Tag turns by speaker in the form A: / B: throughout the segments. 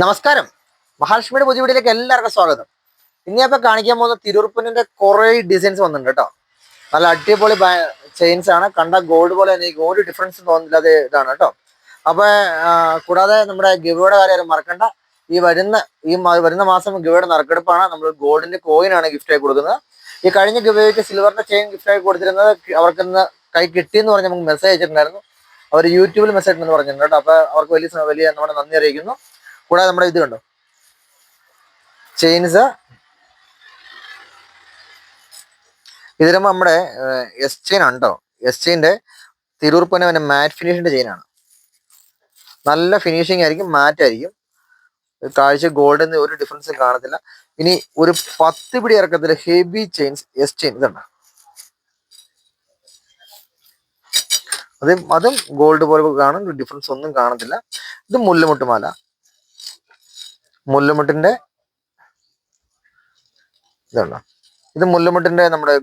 A: നമസ്കാരം. മഹാലക്ഷ്മിയുടെ പുതിയ വീഡിയോയിലേക്ക് എല്ലാവർക്കും സ്വാഗതം. ഇനി അപ്പൊ കാണിക്കാൻ പോകുന്ന തിരുവുറുപ്പനിന്റെ കുറെ ഡിസൈൻസ് വന്നിട്ടുണ്ട് കേട്ടോ. നല്ല അടിപൊളി ചെയിൻസ് ആണ്. കണ്ട ഗോൾഡ് പോലെ തന്നെ ഗോൾഡ് ഡിഫറൻസ് തോന്നില്ല അത് ഇതാണ് കേട്ടോ. അപ്പൊ കൂടാതെ നമ്മുടെ ഗിവയുടെ കാര്യം മറക്കണ്ട. ഈ വരുന്ന ഈ വരുന്ന മാസം ഗിവയുടെ നറുക്കെടുപ്പാണ്. നമ്മൾ ഗോൾഡിന്റെ കോയിൻ ആണ് ഗിഫ്റ്റ് ആയി കൊടുക്കുന്നത്. ഈ കഴിഞ്ഞ ഗിവയ്ക്ക് സിൽവറിന്റെ ചെയിൻ ഗിഫ്റ്റ് ആയി കൊടുത്തിരുന്നത് അവർക്ക് ഇന്ന് കൈ കിട്ടിയെന്ന് പറഞ്ഞ് നമുക്ക് മെസ്സേജ് അയച്ചിട്ടുണ്ടായിരുന്നു. അവർ യൂട്യൂബിൽ മെസ്സേജ് എന്ന് പറഞ്ഞിട്ടുണ്ട് കേട്ടോ. അപ്പൊ അവർക്ക് വലിയ വലിയ നമ്മുടെ നന്ദി അറിയിക്കുന്നു. കൂടാതെ നമ്മുടെ ഇത് കണ്ടോ? ചെയിൻസ് ഇതിലും നമ്മുടെ എസ് ചെയിൻ ഉണ്ടോ എസ് ചെയിന്റെ തിരൂർപ്പന പിന്നെ മാറ്റ് ഫിനിഷിന്റെ ചെയിനാണ് നല്ല ഫിനിഷിംഗ് ആയിരിക്കും മാറ്റ് ആയിരിക്കും. കാഴ്ച ഗോൾഡിന് ഒരു ഡിഫറൻസും കാണത്തില്ല. ഇനി ഒരു പത്ത് പിടി ഇറക്കത്തിൽ ഹെവി ചെയിൻസ് എസ് ചെയിൻ ഇതുണ്ട്. അതും അതും ഗോൾഡ് പോലെ കാണും ഡിഫറൻസ് ഒന്നും കാണത്തില്ല. ഇത് മുല്ലുമുട്ടുമാല. മുല്ലുമുട്ടിന്റെ ഇതുണ്ടോ? ഇത് മുല്ലുമുട്ടിന്റെ നമ്മുടെ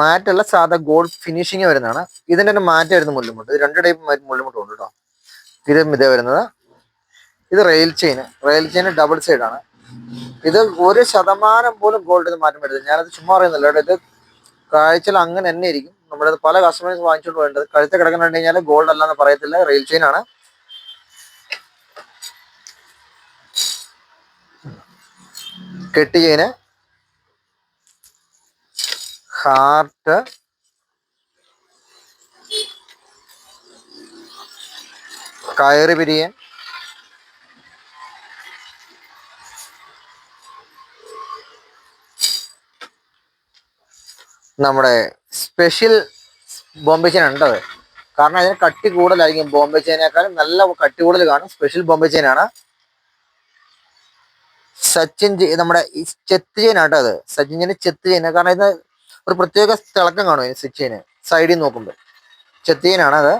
A: മാറ്റല്ല സാധാ ഗോൾഡ് ഫിനിഷിങ് വരുന്നതാണ്. ഇതിന്റെ തന്നെ മാറ്റം വരുന്ന മുല്ലമുട്ട്. ഇത് രണ്ട് ടൈപ്പ് മുല്ലുമുട്ട് ഉണ്ട് കേട്ടോ. ഇതും ഇതേ വരുന്നത്. ഇത് rail chain rail chain double side ആണ്. ഇത് ഒരു ശതമാനം പോലും ഗോൾഡ് ഇത് മാറ്റം വരുന്നത് ഞാനത് ചുമ്മാ പറയുന്നില്ല കേട്ടോ. ഇത് കാഴ്ചയിൽ അങ്ങനെ തന്നെ ഇരിക്കും. നമ്മുടെ പല കസ്റ്റമേഴ്സ് വാങ്ങിച്ചുകൊണ്ട് വേണ്ടത് കഴുത്ത് കിടക്കുന്നുണ്ടെങ്കിൽ ഗോൾഡ് അല്ലാന്ന് പറയത്തില്ല. റെയിൽ ചെയിൻ ആണ്. കെട്ടി കഴിഞ്ഞ ഹാർട്ട് കയറ് പിരിയൻ നമ്മുടെ സ്പെഷ്യൽ ബോംബെ ചെയിൻ ഉണ്ടത് കാരണം അതിന് കട്ടി കൂടുതലായിരിക്കും. ബോംബെ ചെയിനേക്കാളും നല്ല കട്ടി കൂടുതൽ കാണും. സ്പെഷ്യൽ ബോംബെ ചെയിൻ ആണ് സച്ചിൻ നമ്മുടെ ഈ ചെത്ത് ചെയിൻ ആട്ടോ അത്. സച്ചിൻ ചെത്ത് ചെയിൻ കാരണം ഇത് ഒരു പ്രത്യേക തിളക്കം കാണും ഈ സ്വിച്ച് ചെയിന് സൈഡിൽ നോക്കുമ്പോൾ ചെത്ത് ചെയിനാണ് അത്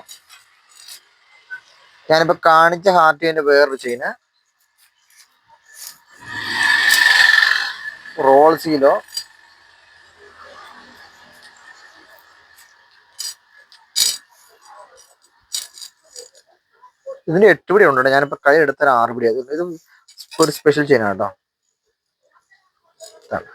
A: ഞാനിപ്പോ കാണിച്ച ഹാർട്ട് ചെയിന്റെ വേറൊരു ചെയിന് റോൾ സീലോ. ഇതിന്റെ എട്ട് പിടി ഉണ്ട്? ഞാനിപ്പോ കൈ എടുത്ത ആറ് പിടി. ഇതും ഒരു സ്പെഷ്യൽ ചെയിനാണ് കേട്ടോ. ഇതാണ്.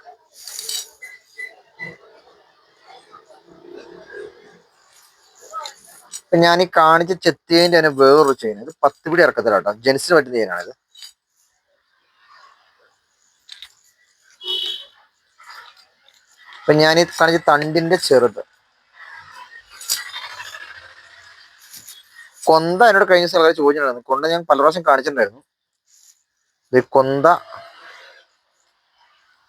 A: ഇപ്പൊ ഞാൻ ഈ കാണിച്ച ചെത്തിയതിന്റെ തന്നെ വേറൊരു ചെയിൻ ഇത് പത്ത് പിടി ഇറക്കത്തില്ല കേട്ടോ ജെൻസിന് പറ്റുന്ന ചെയിനാണിത് ഇപ്പൊ ഞാൻ ഈ കാണിച്ച തണ്ടിന്റെ ചെറുത്. കൊന്ത എന്നോട് കഴിഞ്ഞ സ്ഥലം ചോദിച്ചിട്ടുണ്ടായിരുന്നു. കൊന്ത ഞാൻ പല പ്രാവശ്യം കാണിച്ചിട്ടുണ്ടായിരുന്നു. കൊന്ത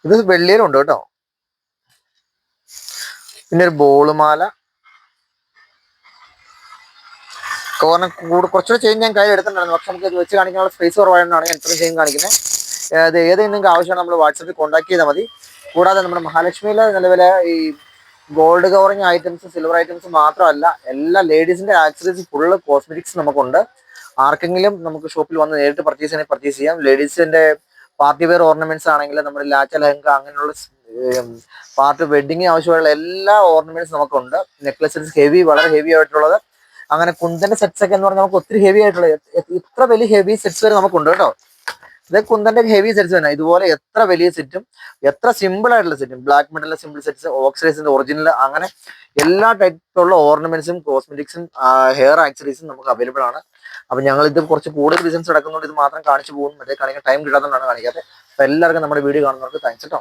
A: ഇത് വെള്ളിയിലുണ്ട് കേട്ടോ. പിന്നെ ഒരു ബോളുമാല കാരണം കൂടെ കുറച്ചുകൂടെ ചെയിൻ ഞാൻ കയ്യിൽ എടുത്തിട്ടുണ്ടായിരുന്നു. പക്ഷെ നമുക്ക് ഇത് വെച്ച് കാണിക്കാനുള്ള സ്പേസ് കുറവായതുകൊണ്ടാണ് ഞാൻ ഇത്രയും ചെയിൻ കാണിക്കുന്നത്. അത് ഏതെങ്കിലും ആവശ്യമാണ് നമ്മൾ വാട്സപ്പിൽ കോൺടാക്ട് ചെയ്താൽ മതി. കൂടാതെ നമ്മുടെ മഹാലക്ഷ്മിയിൽ നിലവിലെ ഈ gold covering items silver items മാത്രമല്ല എല്ലാ ലേഡീസിന്റെ ആക്സറീസ് ഫുള്ള് കോസ്മെറ്റിക്സ് നമുക്കുണ്ട്. ആർക്കെങ്കിലും നമുക്ക് ഷോപ്പിൽ വന്ന് നേരിട്ട് പർച്ചേസ് ചെയ്യണമെങ്കിൽ പർച്ചേസ് ചെയ്യാം. ലേഡീസിന്റെ പാർട്ടി വെയർ ഓർണമെന്റ്സ് ആണെങ്കിൽ നമ്മുടെ ലാച്ച ലഹങ്ക അങ്ങനെയുള്ള പാർട്ടി വെഡിങ്ങിന് ആവശ്യമുള്ള എല്ലാ ഓർണമെന്റ്സ് നമുക്കുണ്ട്. നെക്ലസസ് ഹെവി വളരെ ഹെവി ആയിട്ടുള്ളത്. അങ്ങനെ കുന്തന്റെ സെറ്റ്സ് ഒക്കെ എന്ന് പറഞ്ഞാൽ നമുക്ക് ഒത്തിരി ഹെവി ആയിട്ടുള്ളത് ഇത്ര വലിയ ഹെവി സെറ്റ്സ് വരെ നമുക്കുണ്ട് കേട്ടോ. ഇത് കുന്തന്റെ ഹെവി സെറ്റ്സ് തന്നെ. ഇതുപോലെ എത്ര വലിയ സെറ്റും എത്ര സിമ്പിൾ ആയിട്ടുള്ള സെറ്റും ബ്ലാക്ക് മെഡലിലെ സിമ്പിൾ സെറ്റ്സ് ഓക്സൈസിന്റെ ഒറിജിനൽ അങ്ങനെ എല്ലാ ടൈപ്പിലുള്ള ഓർണമെന്റ്സും കോസ്മെറ്റിക്സും ഹെയർ ആക്സറീസും നമുക്ക് അവൈലബിൾ ആണ്. അപ്പൊ ഞങ്ങൾ ഇത് കുറച്ച് കൂടുതൽ ബിസിനസ് നടക്കുന്നുണ്ട് ഇത് മാത്രം കാണിച്ചു പോകുന്നു. മറ്റേ കാണിക്കാൻ ടൈം കിട്ടാത്തതുകൊണ്ടാണ് കാണിക്കാത്തത്. അപ്പൊ എല്ലാവർക്കും നമ്മുടെ വീഡിയോ കാണുന്നവർക്ക് താങ്ക്സ് കേട്ടോ